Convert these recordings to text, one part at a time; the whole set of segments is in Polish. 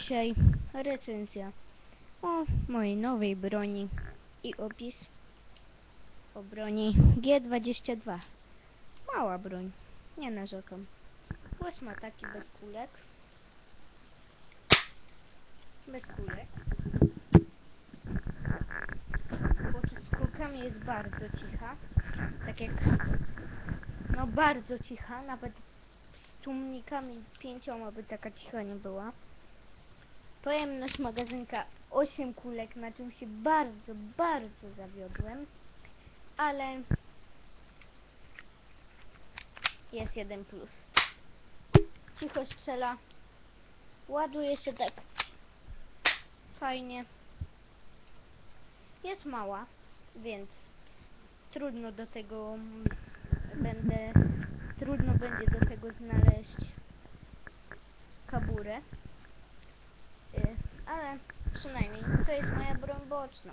dzisiaj recenzja o mojej nowej broni i opis o broni G22. Mała broń, nie narzekam. Głos ma taki bez kulek. Bez kulek. Bo tu z kulkami jest bardzo cicha. Tak jak... No bardzo cicha, nawet z tłumnikami pięcioma by taka cicha nie była. Pojemność magazynka 8 kulek, na czym się bardzo, bardzo zawiodłem. Ale jest jeden plus. Cicho strzela. Ładuje się tak fajnie. Jest mała, więc trudno do tego będę trudno będzie do tego znaleźć kaburę. Ale przynajmniej to jest moja broń boczna.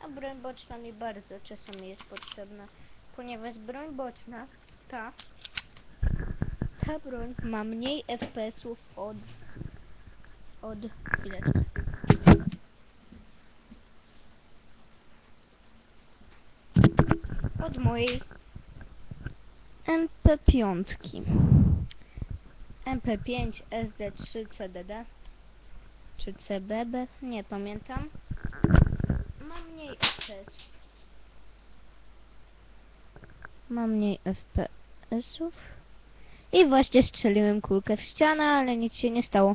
A broń boczna mi bardzo czasami jest potrzebna, ponieważ broń boczna ta ta broń ma mniej FPS-ów od od chwileczkę. Od mojej MP5 MP5 SD3 CDD czy CBB, nie pamiętam. Ma mniej FPS. Ma mniej FPS-ów. I właśnie strzeliłem kulkę w ścianę, ale nic się nie stało.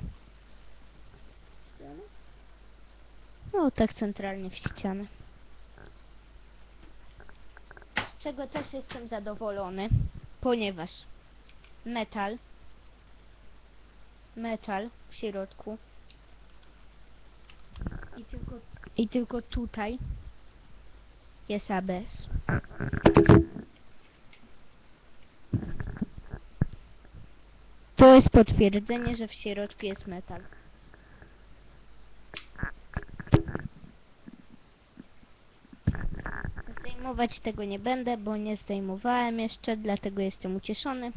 No tak centralnie w ścianę. Z czego też jestem zadowolony, ponieważ metal metal w środku i tylko, i tylko tutaj jest ABS. To jest potwierdzenie, że w środku jest metal. Zdejmować tego nie będę, bo nie zdejmowałem jeszcze, dlatego jestem ucieszony.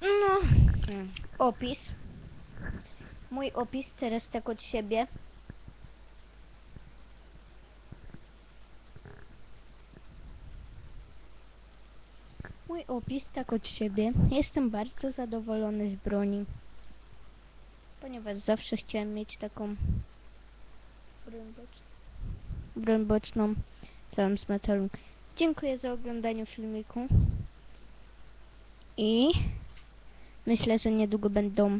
No, hmm, opis. Mój opis teraz tak od siebie. Mój opis tak od siebie. Jestem bardzo zadowolony z broni. Ponieważ zawsze chciałem mieć taką broń boczną, całym z. Dziękuję za oglądanie filmiku. I myślę, że niedługo będą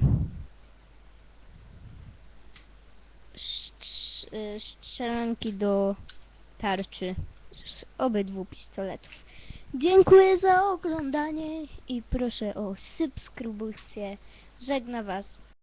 y, strzelanki do tarczy z obydwu pistoletów. Dziękuję za oglądanie i proszę o subskrypcję. Żegna Was